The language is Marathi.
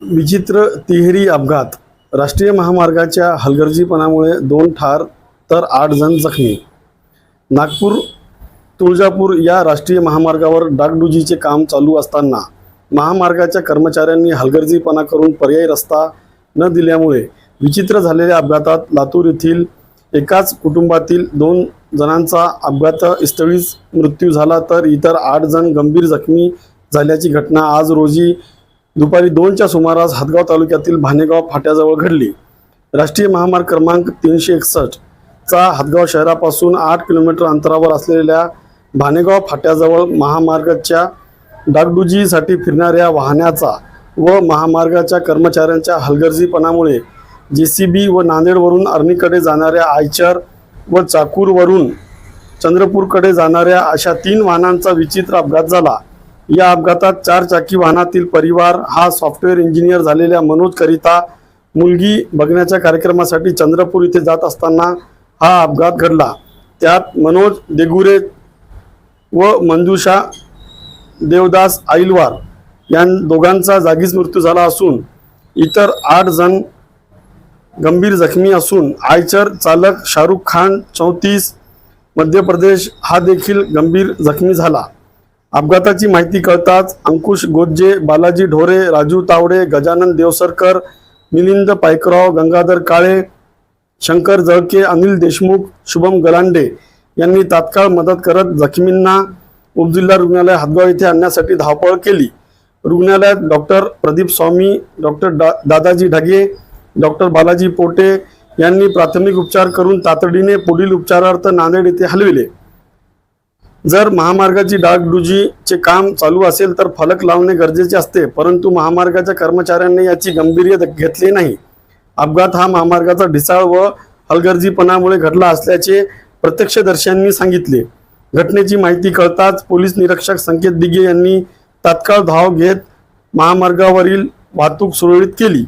विचित्र तिहेरी अपघात राष्ट्रीय महामार्गाच्या हलगर्जीपणामुळे दोन ठार तर आठ जण जखमी. नागपूर तुळजापूर या राष्ट्रीय महामार्गावर डागडुजीचे काम चालू असताना महामार्गाच्या कर्मचाऱ्यांनी हलगर्जीपणा करून पर्यायी रस्ता न दिल्यामुळे विचित्र झालेल्या अपघातात लातूर येथील एकाच कुटुंबातील दोन जणांचा अपघातस्थळीच मृत्यू झाला तर इतर आठ जण गंभीर जखमी झाल्याची घटना आज रोजी दुपारी दोनच्या सुमारास हदगाव तालुक्यातील भानेगाव फाट्याजवळ घडली. राष्ट्रीय महामार्ग क्रमांक तीनशे एकसष्ट चा हदगाव शहरापासून आठ किलोमीटर अंतरावर असलेल्या भानेगाव फाट्याजवळ महामार्गाच्या डागडुजीसाठी फिरणाऱ्या वाहनाचा व महामार्गाच्या कर्मचाऱ्यांच्या हलगर्जीपणामुळे जे सी बी व नांदेडवरून अर्नीकडे जाणाऱ्या आयचर व चाकूरवरून चंद्रपूरकडे जाणाऱ्या अशा तीन वाहनांचा विचित्र अपघात झाला. या अपघातात चार चाकी वाहनातील परिवार हा सॉफ्टवेअर इंजिनियर झालेल्या मनोज करिता मुलगी बघण्याच्या कार्यक्रमासाठी चंद्रपूर इथे जात असताना हा अपघात घडला. त्यात मनोज देगुरे व मंजुषा देवदास आईलवार या दोघांचा जागीच मृत्यू झाला असून इतर आठ जण गंभीर जखमी असून आयचर चालक शाहरुख खान चौतीस मध्य प्रदेश हा देखील गंभीर जखमी झाला. अपघाताची माहिती कळताच अंकुश गोज्जे बालाजी ढोरे राजू तावडे गजानन देवसरकर मिलिंद पायकराव गंगाधर काळे शंकर जळके अनिल देशमुख शुभम गलांडे यांनी तात्काळ मदत करत जखमींना उपजिल्हा रुग्णालय हातगाव येथे आणण्यासाठी धावपळ केली. रुग्णालयात डॉक्टर प्रदीप स्वामी डॉक्टर डा दादाजी ढगे डॉक्टर बालाजी पोटे यांनी प्राथमिक उपचार करून तातडीने पुढील उपचारार्थ नांदेड येथे हलविले. जर महामार्गाची डागडुजीचे काम चालू असेल तर फलक लावणे गरजेचे असते परंतु महामार्गाच्या कर्मचाऱ्यांनी याची गांभीर्य घेतली घेतले नाही. अपघात हा महामार्गाचा ढिसाळ व हलगर्जीपणामुळे घडला असल्याचे प्रत्यक्षदर्शींनी सांगितले. घटनेची माहिती कळताच पोलीस निरीक्षक संकेत दिघे यांनी तात्काळ धाव घेत महामार्गावरील वाहतूक सुरळीत केली.